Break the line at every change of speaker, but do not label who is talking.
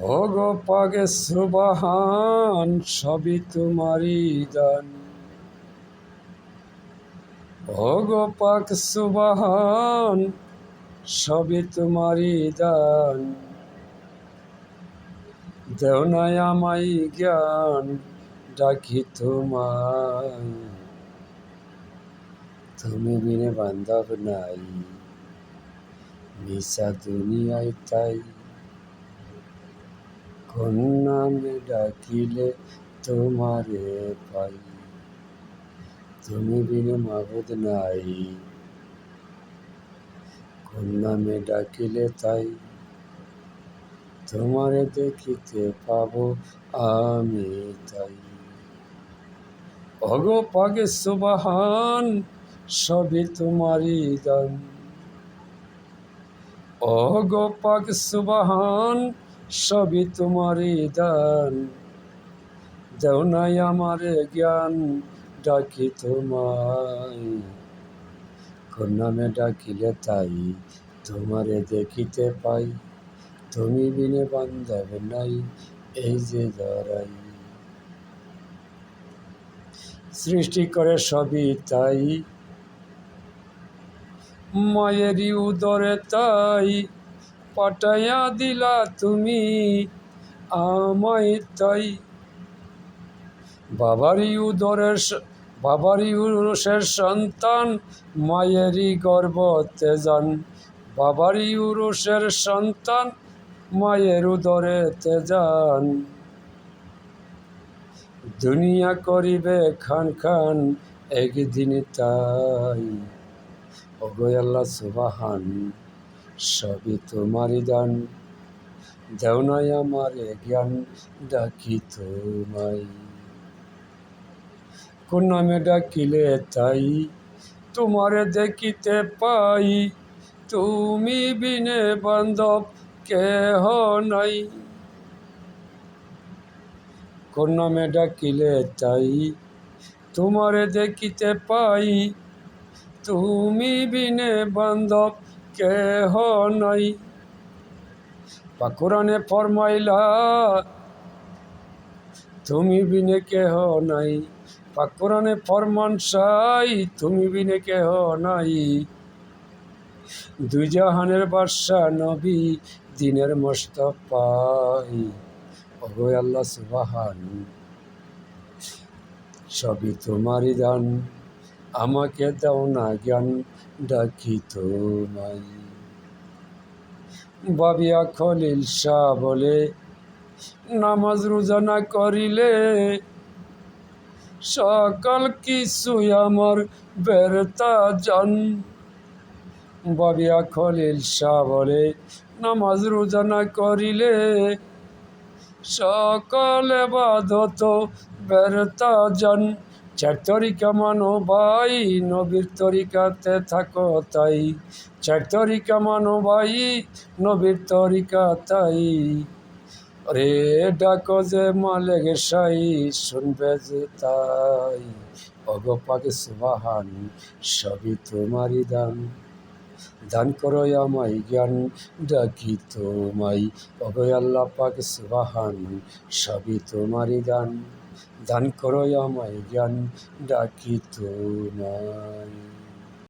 ও গো পাগে সুবাহান সবই তোমারই দান। ও গো পাক সুবাহান সবই তোমারই দান। দেও নাই আমাই জ্ঞান, ডাকি তোমায়। তুমি বিনে বান্ধব নাই মিশা দুনিয়ায় তাই। কোন নামে ডাকিলে তোমারে পাই। তুমি বিনে মাবুদ নাই। কোন নামে ডাকিলে তাই। তোমারে দেখিতে পাবো আমি তাই। অগো পাগে সুবাহান, সবই তোমারই দান। অগো পাগ সুবাহান সবই তোমারই দান। দেও নাই আমারে জ্ঞান, ডাকি তোমায়। কোন নামে ডাকিলে তাই তোমারে দেখিতে পাই। তুমি বিনে বান্ধব নাই, এই যে ধরাই সৃষ্টি করে সবই তাই। মায়েরই উদরে তাই পাঠাইয়া দিলা তুমি আমায় তাই। বাবারই উদরের বাবারই উরুষের সন্তান, মায়েরই গর্ভতে যান। বাবারই উরুষের সন্তান, মায়ের উদরেতে যান। দুনিয়া করিবে খান খান, একদিন তাই। অগয় আল্লাহ সুবাহান। সবই তোমারই দান। দেও নাই আমার জ্ঞান, ডাকি তোমায়। কোন নামে ডাকিলে তাই তোমারে দেখিতে পাই। তুমি বিনে বান্ধব কেহ নাই। কোন নামে ডাকিলে তাই তোমারে দেখিতে পাই। তুমি বিনে বান্ধব কেহ নাই। বা কোরআনে ফরমাইলা, তুমি বিনে কেহ নাই। বা কোরআনে ফরমান সাই তুমি বিনে কেহ নাই। দুই জাহানের বাদশা নবী দিনের মোস্তফাই অগয় আল্লাহ সুবাহান, সবই তোমারই দান। আমাকে দাও না জ্ঞান ডাকি তোমায় বাবিয়া খলিল শাহ বলে, নামাজ রোজা না করিলে সকল কিছুই আমার বেরতা জান বাবিয়া খলিল শাহ বলে, নামাজ রোজা না করিলে সকল বাদত বেরতা জান চার তরিকা মানো ভাই, নবীর তরিকাতে থাকো তাই। চার তরিকা মানো ভাই, নবীর তরিকা তাই। রে ডাকো যে মালেক সাই, শুনবে যে তাই। অগপাকে সুবাহান, সবই তোমারই দান। দান করো আমায় জ্ঞান, ডাকি তোমায়। অগয় আল্লাহ পাক সুবাহান, সবই তোমারই দান। দান করো আমায় জান ডাকি তোমায়।